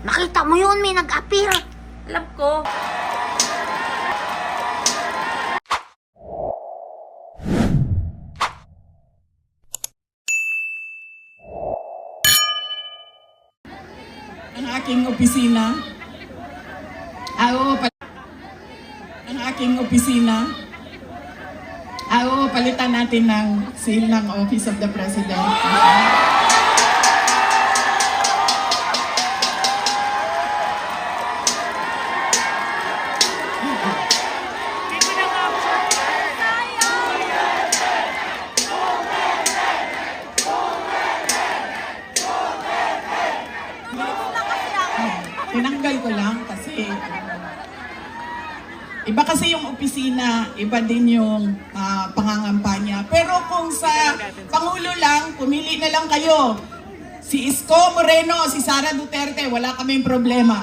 Nakita mo yun, may nag-appear. Alam ko. ang aking opisina. Ah, oo, pal- ang aking opisina. Ah, oo, palitan natin ng seal ng Office of the President. Iba kasi yung opisina, iba din yung ah, pangangampanya. Pero kung sa Pangulo lang, pumili na lang kayo. Si Isko Moreno, si Sara Duterte, wala kaming problema.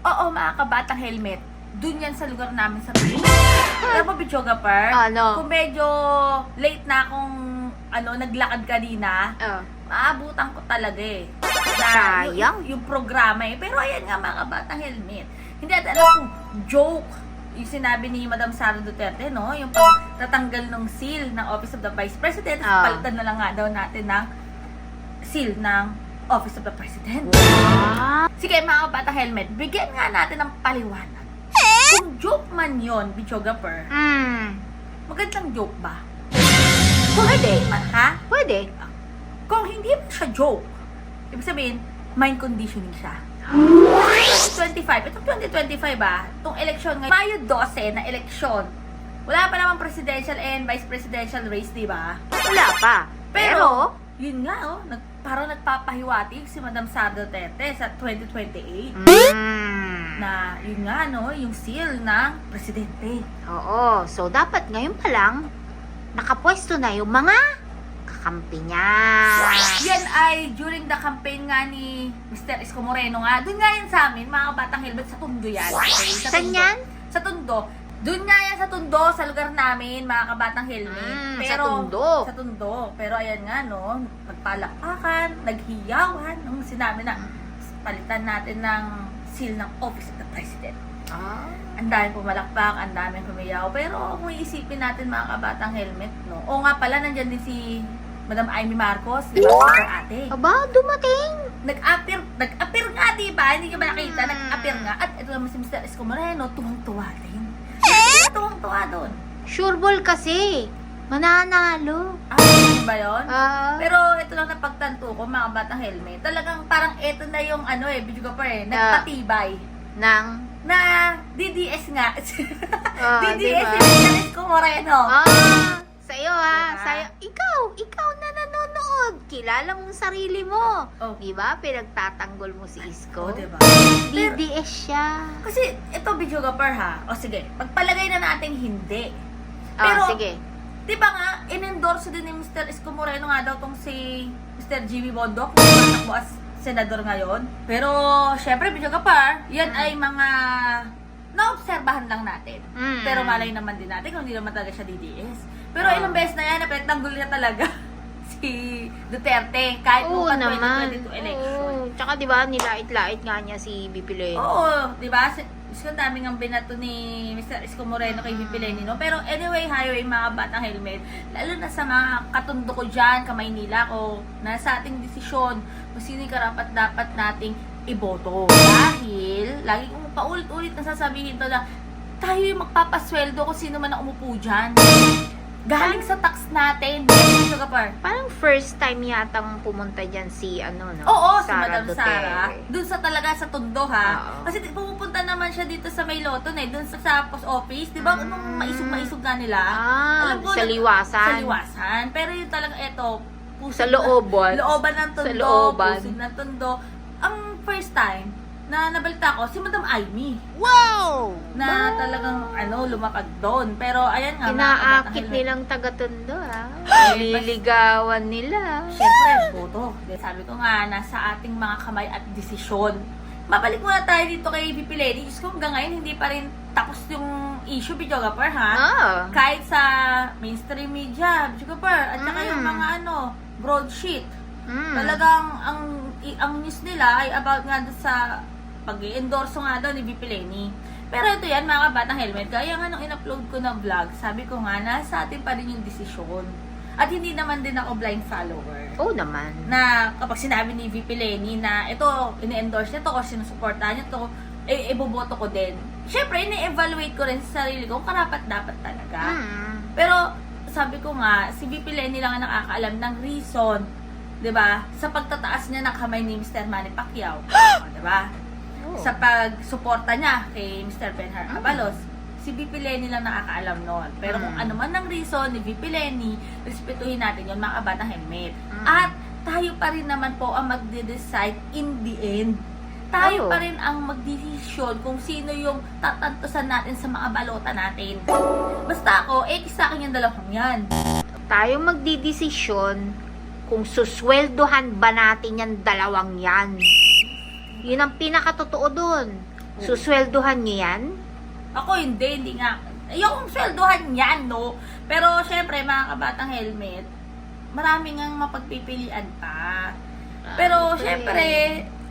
Oo, mga kabatang helmet. Doon yan sa lugar namin sa Alam mo, Bichoga Par? Ano? Kung medyo late na akong ano, naglakad kanina, Oh. maabutan ko talaga eh. Sayang. Yung, yung programa eh. Pero ayan nga mga kabatang helmet. Hindi at alam kung joke yung sinabi ni Madam Sara Duterte, no? Yung pagtatanggal ng seal ng Office of the Vice President, Ah. palitan na lang nga daw natin ng seal ng Office of the President. Ah, Sige mga kabata helmet, bigyan nga natin ng paliwanag. Kung joke man yon, Bichoga Per, hmm. magandang joke ba? Pwede. Man, ha? Pwede. Kung hindi man siya joke, ibig sabihin, mind conditioning siya. 2025, itong 2025 ba, itong election ngayon, Mayo 12 na election, wala pa namang presidential and vice presidential race, di ba? Wala pa. Pero, yun nga, oh, nag, parang nagpapahiwatig si Madam Sara Duterte sa 2028 Hmm. na yun nga no, yung seal ng presidente. Oo. So, dapat ngayon pa lang, nakapwesto na yung mga kakampi niya. Yan ay during the campaign nga ni Mr. Isko Moreno nga. Doon nga yan sa amin, mga batang helmet, sa Tondo yan. Okay, sa Saan yan? Sa Tondo. Doon nga yan sa Tondo, sa lugar namin, mga kabatang helmet. Mm, sa Pero, Tondo. Sa Tondo. Pero ayan nga, no, nagpalakpakan, naghiyawan, nung sinabi na palitan natin ng seal ng Office of the President. Ah. ang daming pumalakpak, ang daming humiyaw. Pero kung iisipin natin mga kabatang helmet, no? O nga pala, nandyan din si Madam Amy Marcos, di ba? Super ate. Aba, dumating. Nag-appear, nag-appear nga, di ba? Hindi ka ba nakita? Hmm. Nag-appear nga. At ito naman si Mr. Esco Moreno, tuwang-tuwa din. Eh? Tuwang-tuwa doon. Sure ball kasi. Mananalo. Ah, ano ba yun? Ah. Pero ito lang napagtanto ko, mga batang helmet. Talagang parang ito na yung ano eh, video ka pa eh, nagpatibay. Nang. Na DDS nga. Ah, DDS diba? Mr. Esco Moreno. Ah, sa'yo ha. Diba? Sa'yo. Ikaw, ikaw na nanonood. Kilala mong sarili mo. Oh. Di ba? Pinagtatanggol mo si Isko. Oh, diba? Pero- DDS siya. Kasi ito video kapar ha. O sige, pagpalagay na natin hindi. Ah, Pero, sige. Di ba nga, in-endorse din ni Mr. Isko Moreno nga daw tong si Mr. Jimmy Bondoc, kung tumatakbo as senador ngayon. Pero, syempre, video kapar, yan Mm. ay mga naobserbahan lang natin. Mm. Pero malay naman din natin kung hindi naman talaga siya DDS. Pero Ah. ilang beses na yan, napagtanggol niya talaga si Duterte kahit Oo nung naman. 2022 election. Oo. Tsaka di ba nilait-lait nga niya si Leno. Oo, di ba? Si- Isko, ang daming ang binato ni Mr. Isko Moreno kay VP Lenino. Pero anyway, highway, mga batang helmet, lalo na sa mga katundo ko dyan, kamaynila ko, nasa ating desisyon kung sino yung karapat dapat nating iboto. Dahil, lagi kong paulit-ulit na sasabihin to na tayo yung magpapasweldo kung sino man ang umupo dyan. Galing sa tax natin. Yes, Kapar. Parang first time yatang pumunta dyan si ano no? Oo, si Madam Duterte. Sara. Doon sa talaga sa Tondo ha. Oo. Kasi pumupunta naman siya dito sa May Loton eh, doon sa, sa post office. Di ba? Mm. Nung maisog-maisog nga nila. Ah, Alam ko, sa liwasan. Sa liwasan. Pero yung talaga eto, pusog Sa looban. Na, looban ng Tondo. Sa looban. Pusog ng Tondo. Ang first time na nabalita ko, si Madam Amy. Wow! Na talagang ano, lumapag doon. Pero ayan nga, Inaakit nilang taga-tondo ha. Ay, Liligawan nila. Siyempre, boto. Sabi ko nga, nasa ating mga kamay at desisyon. mabalik muna tayo dito kay VP Lenny. Diyos ko, hanggang ngayon, hindi pa rin tapos yung issue, videographer, ha? Ah. Kahit sa mainstream media, videographer, at saka Mm. yung mga ano, broadsheet. Mm. Talagang ang ang news nila ay about nga sa pag-endorse nga daw ni VP Lenny. Pero ito yan, mga kabatang helmet. Kaya nga nung in-upload ko na vlog, sabi ko nga, nasa atin pa rin yung desisyon. At hindi naman din ako blind follower. Oo naman. Na kapag sinabi ni VP Lenny na ito, ini-endorse niya to, o sinusuportahan niya to, eh, iboboto ko din. Siyempre, ini-evaluate ko rin sa sarili ko karapat dapat talaga. Mm. Pero sabi ko nga, si VP Lenny lang ang nakakaalam ng reason, 'di ba? Sa pagtataas niya ng kamay ni Mr. Manny Pacquiao, 'di ba? Oo. Sa pagsuporta niya kay Mr. Benhar Mm. Abalos, si VP Lenny lang nakakaalam noon. Pero kung Mm. ano man ang reason ni VP Lenny, respetuhin natin 'yon mga kabatang helmet. Mm. At tayo pa rin naman po ang magde-decide in the end. Tayo pa rin ang magdesisyon kung sino yung tatantusan natin sa mga balota natin. Basta ako, eh, sa akin yung dalawang yan. Tayo magdidesisyon kung susweldohan ba natin yan dalawang yan. Yun ang pinakatotoo dun. Susweldohan niyo yan? Ako hindi, hindi nga. Yung sweldohan yan, no? Pero, syempre, mga kabatang helmet, marami ngang mapagpipilian pa. Pero, Siyempre. syempre,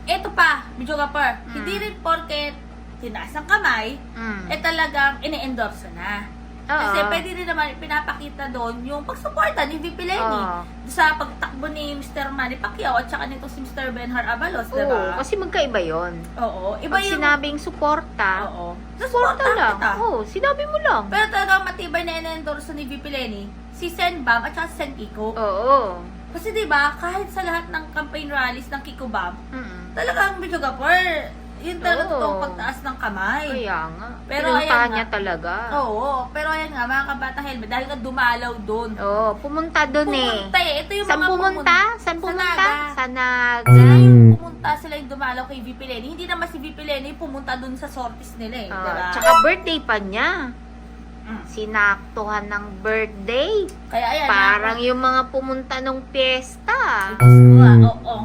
eto pa, video kapar, Mm. hindi rin porket tinaas ang kamay, Mm. eh talagang ini-endorse na. Oo. Kasi pwede rin naman pinapakita doon yung pagsuporta ni VP Lenny Oo. sa pagtakbo ni Mr. Manny Pacquiao at saka nito si Mr. Benhar Abalos, Oo, diba? kasi magkaiba yon. Oo. Iba Pag yung... sinabing suporta, Oo. suporta lang. kita. Oo, sinabi mo lang. Pero talagang matibay na in-endorse ni VP Lenny, si Sen Bam at saka si Sen Kiko. Oo. Kasi 'di ba, kahit sa lahat ng campaign rallies ng Kiko Bam, Mm. talagang medyo gapor. Yun talaga Oo. totoong pagtaas ng kamay. Kaya nga. Pero Pinuntahan ayan nga. niya talaga. Oo, pero ayan nga, mga kabata helmet, dahil nga dumalaw doon. Oo, pumunta dun eh. Pumunta eh. Ito yung Saan mga pumunta? Saan Sa pumunta? Naga. Sa Naga. Sila yung pumunta, sila yung dumalaw kay VP Lenny. Hindi naman si VP Lenny pumunta doon sa sorties nila eh. Ah, diba? tsaka birthday pa niya. Mm. Sinaktuhan ng birthday. Kaya ayan. Parang yung mga pumunta ng piyesta. Diyos ko, ah. Oo, oo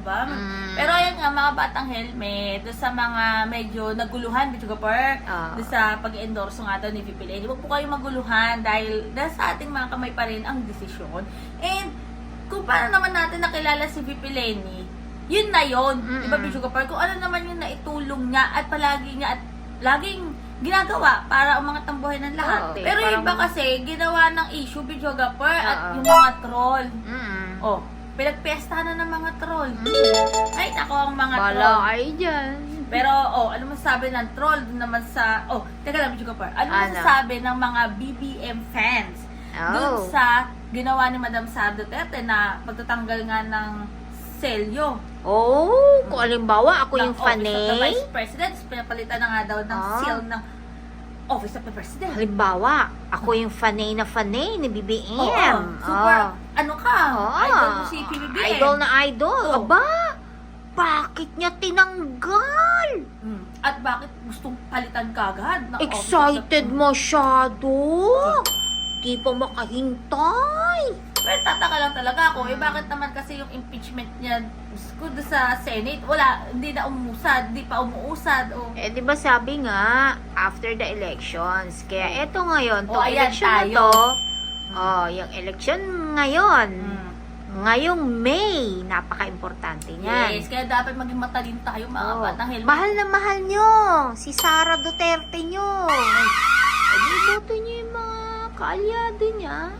nga. Diba? Mm. Pero ayan nga, mga batang helmet, doon sa mga medyo naguluhan, Bitch Gopher, Ah. doon sa pag-endorse nga daw ni VP Lenny, huwag po kayong maguluhan dahil nasa ating mga kamay pa rin ang desisyon. And kung paano naman natin nakilala si VP Lenny, yun na yun. Mm-mm. Di ba, Bitch Gopher? Kung ano naman yung naitulong niya at palagi niya at laging ginagawa para umangat ang buhay ng lahat. Oo, Pero yung parang- iba kasi, ginawa ng issue, Bitch Gopher, at yung mga troll. Mm. Oh, pinagpesta na ng mga troll. Ay, nako ang mga Bala troll. kayo dyan. Pero, oh, ano masasabi ng troll dun naman sa... Oh, teka lang, Medyo Kapar. Ano, Ano? masasabi ng mga BBM fans dun Oh. sa ginawa ni Madam Sara Duterte na pagtatanggal nga ng selyo Oh, kung alimbawa ako yung ng Office of the fanay. Vice President. Pinapalitan na nga daw ng Ah. seal ng Office of the President. Halimbawa, ako yung fanay na fanay ni BBM. Oo, super, Oh. ano ka, Oo. idol mo si PBBM. Idol na idol. Oo. Aba, bakit niya tinanggal? Mm. At bakit gustong palitan ka agad? ng Office of the- Excited masyado. Di pa makahintay. Pero tataka lang talaga ako, eh bakit naman kasi yung impeachment niya ko, sa Senate, wala, hindi na umusad, hindi pa umuusad. O, Eh, di ba sabi nga, after the elections. Kaya eto ngayon, O, to ayan election tayo. na to, oh, yung election ngayon, mm. ngayong May, napaka-importante niyan. Yes, kaya dapat maging matalin tayo mga Oh. batang helmet. Mahal na mahal nyo. Si Sara Duterte nyo. Eh, di boto nyo kaalyado niya.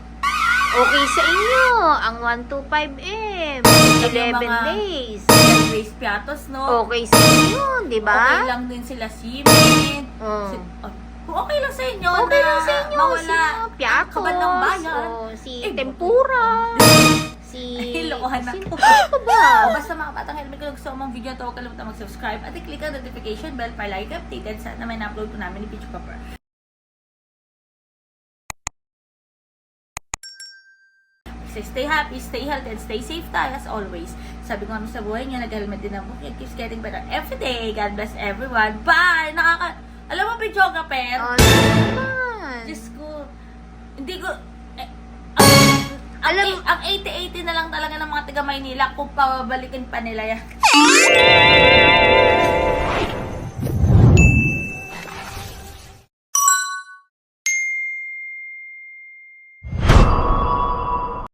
Okay sa inyo, ang 125M, 11 mga- days. Grace Piatos, no? Okay sa inyo, di Okay ba? lang din sila. Oh. Si, oh, okay lang sa inyo Okay na lang sa inyo, mawala si Piatos, kabad ng bayan. o si Eh, Tempura, si... Hilokohan na. Sino ba? O basta mga batang helmet, kung gusto mo ang video to, huwag kalimutan mag-subscribe at i-click ang notification bell para like updated sa na may na-upload po namin ni Pichu Copper. So stay happy, stay healthy, and stay safe tayo as always. Sabi ko nga sa buhay niya, nag-helmet din ako. It keeps getting better every day. God bless everyone. Bye! Nakaka... Alam mo, Pichoga, per? Oh, naman. Diyos ko, hindi ko... Eh, ang, ang, Alam- ang 80-80 na lang talaga ng mga taga Maynila kung pabalikin pa nila yan.